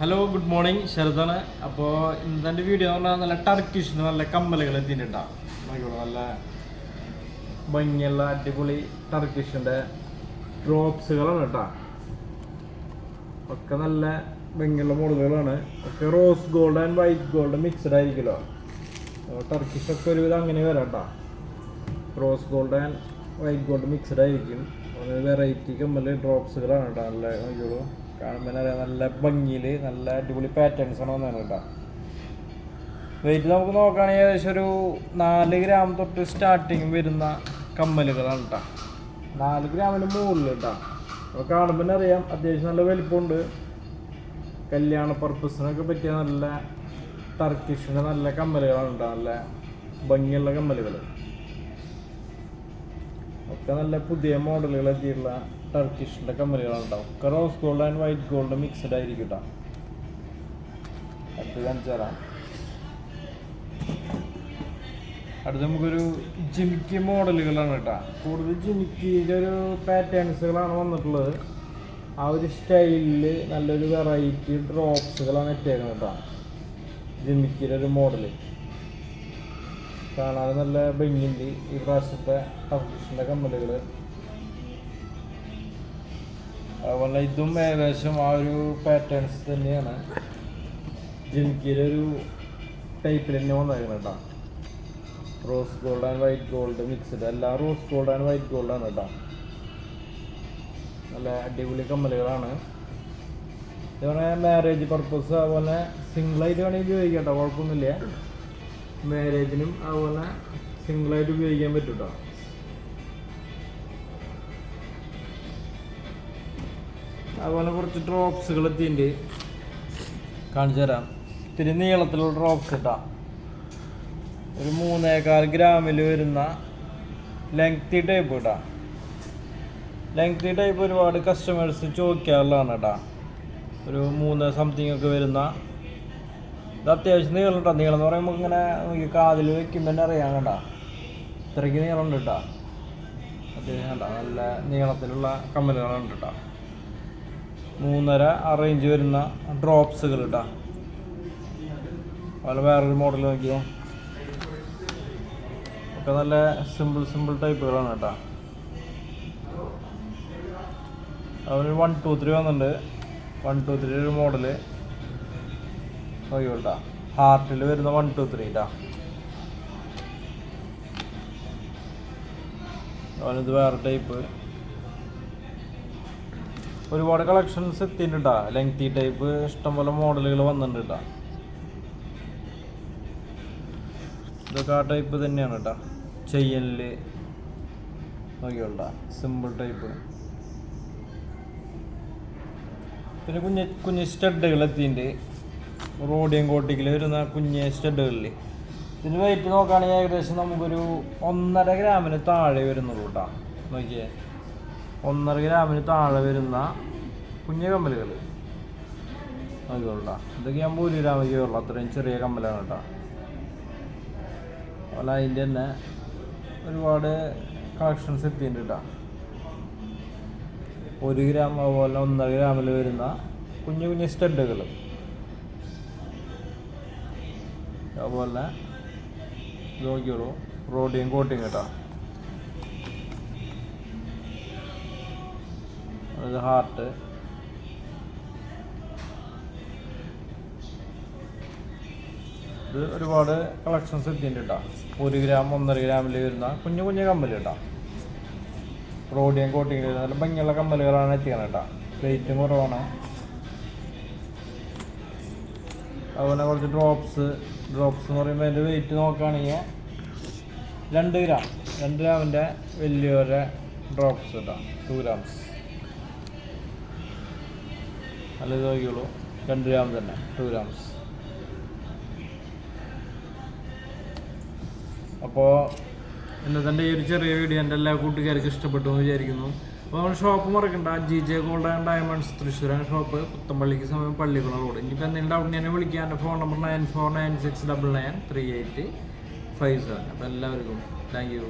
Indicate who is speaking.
Speaker 1: Hello good morning ശരതാണ് അപ്പോൾ ഇന്നത്തെ video എന്ന് പറഞ്ഞാൽ നല്ല ടർക്കിഷ് നല്ല കമ്മലുകൾ എത്തിയിട്ടുണ്ടാവും നല്ല ഭംഗിയുള്ള അടിപൊളി ടർക്കിഷിന്റെ ഡ്രോപ്സുകളാണ് കേട്ടോ. ഒക്കെ നല്ല ഭംഗിയുള്ള മോഡലുകളാണ്. ഒക്കെ rose gold and white gold mixed ആയിരിക്കുമല്ലോ. ടർക്കിഷ് ഒക്കെ ഒരുവിധം അങ്ങനെ വരാം കേട്ടോ. Rose gold and white gold mixed ആയിരിക്കും. വെറൈറ്റി കമ്മൽ ഡ്രോപ്സുകളാണ് കേട്ടോ. നല്ല നോക്കിയോളൂ കാണുമ്പോൾ അറിയാം നല്ല ഭംഗിയിൽ നല്ല അടിപൊളി പാറ്റേൺസ് ആണ് വന്നത് കേട്ടോ. വെയിറ്റ് നമുക്ക് നോക്കുകയാണെങ്കിൽ ഏകദേശം ഒരു നാല് ഗ്രാം തൊട്ട് സ്റ്റാർട്ടിങ് വരുന്ന കമ്മലുകളാണ് കേട്ടോ. നാല് ഗ്രാമിന് മുകളിൽ കേട്ടോ. അപ്പോൾ കാണുമ്പോൾ തന്നെ അറിയാം അത്യാവശ്യം നല്ല വലിപ്പമുണ്ട്. കല്യാണ പർപ്പസിനൊക്കെ പറ്റിയ നല്ല ടർക്കിഷിന്റെ നല്ല കമ്മലുകളാണ് കേട്ടോ നല്ല ഭംഗിയുള്ള കമ്മലുകൾ ഒക്കെ നല്ല പുതിയ മോഡലുകൾ എത്തിയിട്ടുള്ള ടർക്കിഷിന്റെ കമ്പനികളുണ്ടാവും ഒക്കെ rose gold and white gold mixed ആയിരിക്കും കേട്ടോ അടുത്ത് അടുത്ത് നമുക്കൊരു ജിമിക്കി മോഡലുകളാണ് കേട്ടോ കൂടുതൽ ജിമിക്കിയുടെ ഒരു പാറ്റേൺസുകളാണ് വന്നിട്ടുള്ളത്. ആ ഒരു സ്റ്റൈലിൽ നല്ലൊരു വെറൈറ്റി ഡ്രോപ്സുകളാണ് എത്തിയേക്കുന്നത് കേട്ടോ ജിമിക്കിയുടെ ഒരു മോഡൽ കാണാൻ നല്ല ഭംഗിയുണ്ട് ഈ പ്രാവശ്യത്തെ ടർക്കിഷിന്റെ കമ്മലുകൾ അതുപോലെ ഇതും ഏകദേശം ആ ഒരു പാറ്റേൺസ് തന്നെയാണ്. ജിമിക്കിയുടെ ഒരു ടൈപ്പിൽ തന്നെ വന്നേക്കണം കേട്ടോ. Rose gold and white gold mixed എല്ലാം rose gold and white gold ആണ് കേട്ടോ. നല്ല അടിപൊളി കമ്മലുകളാണ്. ഇതുപോലെ മാരേജ് പർപ്പസ് അതുപോലെ സിംഗിളായിട്ട് വേണമെങ്കിൽ ഉപയോഗിക്കാം കേട്ടോ. കുഴപ്പമൊന്നുമില്ല. മാരേജിനും അതുപോലെ സിംഗിളായിട്ട് ഉപയോഗിക്കാൻ പറ്റും കേട്ടോ അതുപോലെ കുറച്ച് ഡ്രോപ്സുകൾ എത്തിയിട്ടുണ്ട് കാണിച്ചു തരാം. ഇത്തിരി നീളത്തിലുള്ള ഡ്രോപ്സ് ഇട്ടാ. ഒരു മൂന്നേകാൽ ഗ്രാമിൽ വരുന്ന ലെങ്തി ടൈപ്പ് കേട്ടാ ലെങ്തി ടൈപ്പ് ഒരുപാട് കസ്റ്റമേഴ്സ് ചോദിക്കാറുള്ളതാണ് കേട്ടാ. ഒരു മൂന്ന് സംതിങ് ഒക്കെ വരുന്ന ഇത് അത്യാവശ്യം നീളം കേട്ടോ നീളം എന്ന് പറയുമ്പോൾ ഇങ്ങനെ നമുക്ക് കാതിൽ വെക്കുമ്പോൾ തന്നെ അറിയാം കേട്ടാ ഇത്രയ്ക്ക് നീളമുണ്ട് കേട്ടാ അത്യാവശ്യം കേട്ടാ നല്ല നീളത്തിലുള്ള കമ്മലുകളുണ്ട് കേട്ടോ മൂന്നര അറേഞ്ച് വരുന്ന ഡ്രോപ്സുകൾ കേട്ടോ അതുപോലെ വേറൊരു മോഡൽ നോക്കിയോ. ഒക്കെ നല്ല സിമ്പിൾ സിമ്പിൾ ടൈപ്പുകളാണ് കേട്ടോ അതൊരു വൺ ടു ത്രീ വന്നിട്ടുണ്ട്. വൺ ടു ത്രീ ഒരു മോഡൽ നോക്കിയോ ഹാർട്ടിൽ വരുന്ന വൺ ടു ത്രീ ഇത് വേറെ ടൈപ്പ് ഒരുപാട് കളക്ഷൻസ് എത്തിയിട്ടുണ്ട് ലെങ്തി ടൈപ്പ് ഇഷ്ടംപോലെ മോഡലുകൾ വന്നിട്ടുണ്ട് ഇതൊക്കെ ആ ടൈപ്പ് തന്നെയാണ് കേട്ടോ ചെയ്യലിൽ നോക്കിയോട്ടാ സിമ്പിൾ ടൈപ്പ് പിന്നെ കുഞ്ഞ് കുഞ്ഞ് സ്റ്റഡുകൾ എത്തിയിട്ടുണ്ട്. റോഡിയം കോട്ടിക്കിൽ വരുന്ന കുഞ്ഞ് സ്റ്റഡുകളിൽ ഇതിന് വെയിറ്റ് നോക്കുകയാണെങ്കിൽ ഏകദേശം നമുക്കൊരു ഒന്നര ഗ്രാമിന് താഴെ വരുന്നുള്ളൂ കേട്ടോ നോക്കിയേ. ഒന്നര ഗ്രാമിന് താഴെ വരുന്ന കുഞ്ഞു കമ്മലുകൾ നോക്കിക്കോളൂ ഇതൊക്കെ ഞാൻ ഒരു ഗ്രാമൊക്കെ ഉള്ളൂ അത്രയും ചെറിയ കമ്മലാണ് കേട്ടോ അതുപോലെ അതിന്റെ തന്നെ ഒരുപാട് കളക്ഷൻസ് എത്തിയിട്ടുണ്ട് കേട്ടോ ഒരു ഗ്രാം അതുപോലെ ഒന്നര ഗ്രാമിൽ വരുന്ന കുഞ്ഞു കുഞ്ഞു സ്റ്റഡുകൾ അതുപോലെ നോക്കിയോളൂ റോഡിയും കോട്ടിയും കേട്ടോ അത് ഹാർട്ട് ഇത് ഒരുപാട് കളക്ഷൻസ് എത്തിയിട്ടുണ്ട് കേട്ടോ ഒരു ഗ്രാം ഒന്നര ഗ്രാമിൽ വരുന്ന കുഞ്ഞു കുഞ്ഞു കമ്മൽ കേട്ടോ റോഡിയം കോട്ടിയും നല്ല ഭംഗിയുള്ള കമ്മലുകളാണ് എത്തിക്കുന്നത് കേട്ടോ. റേറ്റും കുറവാണ്. അതുപോലെ കുറച്ച് ഡ്രോപ്സ് ഡ്രോപ്സ് എന്ന് പറയുമ്പോൾ അതിന്റെ വെയിറ്റ് നോക്കുകയാണെങ്കിൽ രണ്ട് ഗ്രാം രണ്ട് ഗ്രാമിന്റെ വലിയൊരു ഡ്രോപ്സ് കേട്ടോ ടു ഗ്രാംസ് നല്ല ഇത് നോക്കിയുള്ളൂ രണ്ട് ഗ്രാം തന്നെ ടു ഗ്രാംസ് അപ്പോൾ ഇന്നത്തെ ഈ ഒരു ചെറിയ വീഡിയോ എന്റെ എല്ലാ കൂട്ടുകാർക്കും ഇഷ്ടപ്പെട്ടു എന്ന് വിചാരിക്കുന്നു. അപ്പോൾ നമ്മൾ ഷോപ്പ് മറക്കണ്ട. G J gold and diamonds തൃശ്ശൂരാണ് ഷോപ്പ് പുത്തമ്പള്ളിക്ക് സമയം പള്ളിക്കുളം റോഡ് ഇനിയിപ്പോൾ എന്തെങ്കിലും ഡൗട്ട് ഞാൻ വിളിക്കാം. എന്റെ phone number nine four nine six double nine three eight five seven അപ്പോൾ എല്ലാവർക്കും താങ്ക് യു